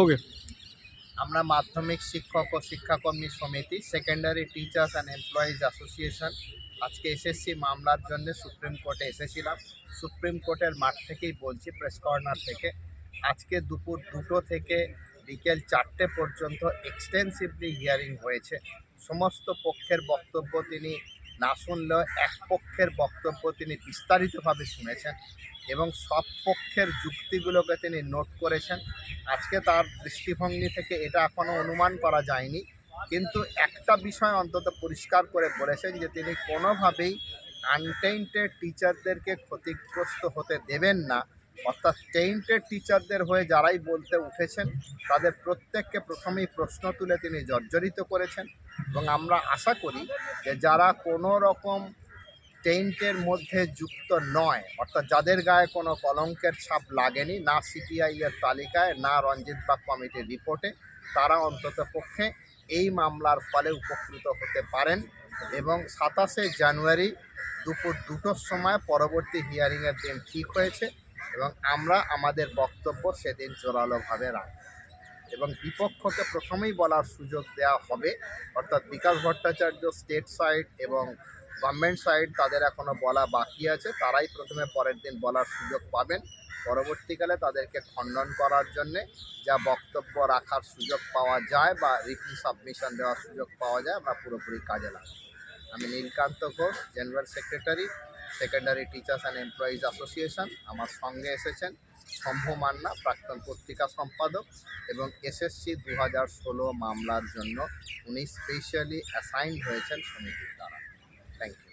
ওকে আমরা মাধ্যমিক শিক্ষক ও শিক্ষাকর্মী সমিতি secondary teachers and employees association আজকে এসএসসি মামলার জন্য সুপ্রিম কোর্টে এসেছিলাম। সুপ্রিম কোর্টের মাঠ থেকেই বলছি প্রেস কর্নার থেকে। আজকে দুপুর দুটো থেকে বিকেল চারটে পর্যন্ত এক্সটেন্সিভলি হিয়ারিং হয়েছে। সমস্ত পক্ষের বক্তব্য তিনি না শুনলেও এক পক্ষের বক্তব্য তিনি বিস্তারিতভাবে শুনেছেন এবং সব পক্ষের যুক্তিগুলোকে তিনি নোট করেছেন। আজকে তার দৃষ্টিভঙ্গি থেকে এটা এখনও অনুমান করা যায়নি। কিন্তু একটা বিষয় অন্তত পরিষ্কার করে বলেছেন যে তিনি কোনোভাবেই আনটেইন্টেড টিচারদেরকে ক্ষতিগ্রস্ত হতে দেবেন না। অর্থাৎ টেইন্টেড টিচারদের হয়ে যারাই বলতে উঠেছেন, তাদের প্রত্যেককে প্রথমেই প্রশ্ন তুলে তিনি জর্জরিত করেছেন। এবং আমরা আশা করি যে যারা কোনো রকম টেন্টের মধ্যে যুক্ত নয়। অর্থাৎ যাদের গায়ে কোনো কলঙ্কের ছাপ লাগেনি, না সিপিআই এর তালিকায়, না রঞ্জিত বাগ কমিটির রিপোর্টে, তারা অন্তত পক্ষে এই মামলার ফলে উপকৃত হতে পারেন এবং সাতাশে জানুয়ারি দুপুর দুটোর সময় পরবর্তী হিয়ারিংয়ের দিন ঠিক হয়েছে এবং আমরা আমাদের বক্তব্য সেদিন জোরালোভাবে রাখব। এবং বিপক্ষকে প্রথমেই বলার সুযোগ দেওয়া হবে, অর্থাৎ বিকাশ ভট্টাচার্য স্টেট সাইড এবং গভর্নমেন্ট সাইড তাদের এখনও বলা বাকি আছে। তারাই প্রথমে পরের দিন বলার সুযোগ পাবেন। পরবর্তীকালে তাদেরকে খণ্ডন করার জন্যে যা বক্তব্য রাখার সুযোগ পাওয়া যায় বা রিটিন সাবমিশন দেওয়ার সুযোগ পাওয়া যায়, আমরা পুরোপুরি কাজে লাগাবো। আমি Nilkanta Ghosh general secretary secondary teachers and employees association আমার সঙ্গে এসেছেন শম্ভু মান্না, প্রাক্তন পত্রিকা সম্পাদক এবং এসএসসি দু হাজার ষোলো মামলার জন্য উনি স্পেশালি অ্যাসাইন্ড হয়েছেন সমিতির দ্বারা। Thank you